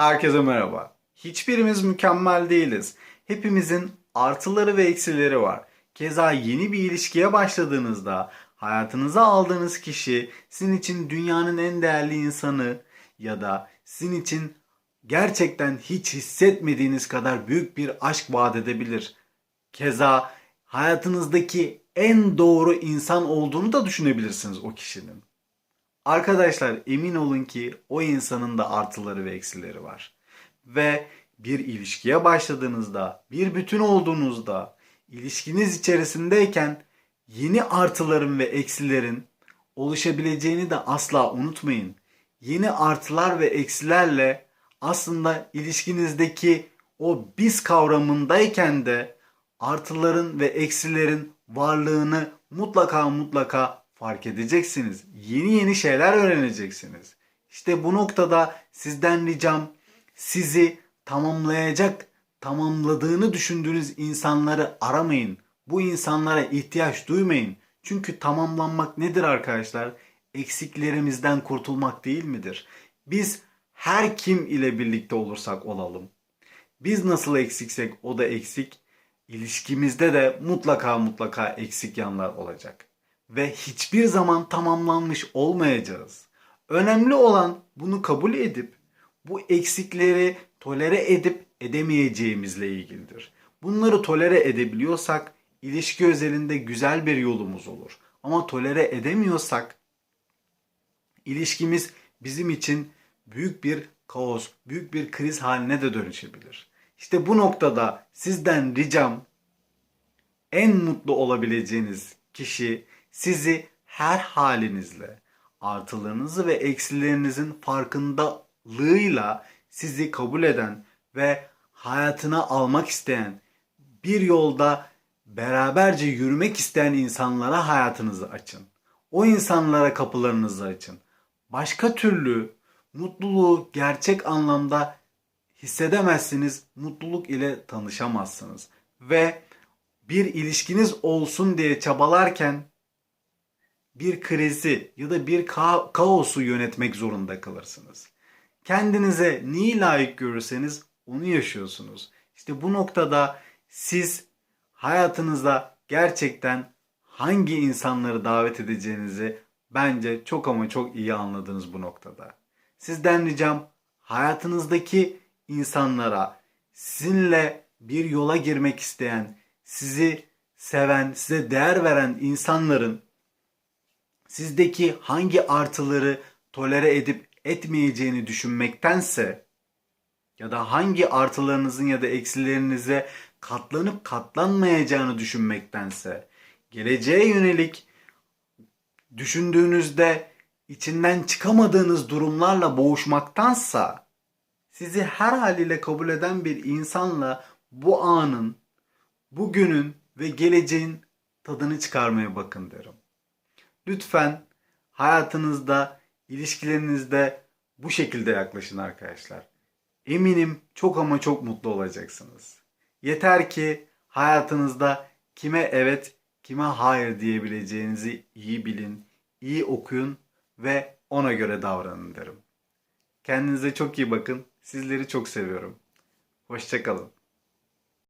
Herkese merhaba. Hiçbirimiz mükemmel değiliz. Hepimizin artıları ve eksileri var. Keza yeni bir ilişkiye başladığınızda hayatınıza aldığınız kişi sizin için dünyanın en değerli insanı ya da sizin için gerçekten hiç hissetmediğiniz kadar büyük bir aşk vaat edebilir. Keza hayatınızdaki en doğru insan olduğunu da düşünebilirsiniz o kişinin. Arkadaşlar emin olun ki o insanın da artıları ve eksileri var. Ve bir ilişkiye başladığınızda, bir bütün olduğunuzda, ilişkiniz içerisindeyken yeni artıların ve eksilerin oluşabileceğini de asla unutmayın. Yeni artılar ve eksilerle aslında ilişkinizdeki o biz kavramındayken de artıların ve eksilerin varlığını mutlaka mutlaka fark edeceksiniz. Yeni yeni şeyler öğreneceksiniz. İşte bu noktada sizden ricam sizi tamamlayacak, tamamladığını düşündüğünüz insanları aramayın. Bu insanlara ihtiyaç duymayın. Çünkü tamamlanmak nedir arkadaşlar? Eksiklerimizden kurtulmak değil midir? Biz her kim ile birlikte olursak olalım. Biz nasıl eksiksek o da eksik. İlişkimizde de mutlaka mutlaka eksik yanlar olacak. Ve hiçbir zaman tamamlanmış olmayacağız. Önemli olan bunu kabul edip bu eksikleri tolere edip edemeyeceğimizle ilgilidir. Bunları tolere edebiliyorsak ilişki özelinde güzel bir yolumuz olur. Ama tolere edemiyorsak ilişkimiz bizim için büyük bir kaos, büyük bir kriz haline de dönüşebilir. İşte bu noktada sizden ricam en mutlu olabileceğiniz kişi sizi her halinizle, artılarınızı ve eksilerinizin farkındalığıyla sizi kabul eden ve hayatına almak isteyen, bir yolda beraberce yürümek isteyen insanlara hayatınızı açın. O insanlara kapılarınızı açın. Başka türlü mutluluğu gerçek anlamda hissedemezsiniz, mutluluk ile tanışamazsınız. Ve bir ilişkiniz olsun diye çabalarken bir krizi ya da bir ka- kaosu yönetmek zorunda kalırsınız. Kendinize neyi layık görürseniz onu yaşıyorsunuz. İşte bu noktada siz hayatınızda gerçekten hangi insanları davet edeceğinizi bence çok ama çok iyi anladınız bu noktada. Sizden ricam hayatınızdaki insanlara sizinle bir yola girmek isteyen, sizi seven, size değer veren insanların sizdeki hangi artıları tolere edip etmeyeceğini düşünmektense ya da hangi artılarınızın ya da eksilerinize katlanıp katlanmayacağını düşünmektense geleceğe yönelik düşündüğünüzde içinden çıkamadığınız durumlarla boğuşmaktansa sizi her haliyle kabul eden bir insanla bu anın, bugünün ve geleceğin tadını çıkarmaya bakın derim. Lütfen hayatınızda, ilişkilerinizde bu şekilde yaklaşın arkadaşlar. Eminim çok ama çok mutlu olacaksınız. Yeter ki hayatınızda kime evet, kime hayır diyebileceğinizi iyi bilin, iyi okuyun ve ona göre davranın derim. Kendinize çok iyi bakın. Sizleri çok seviyorum. Hoşçakalın.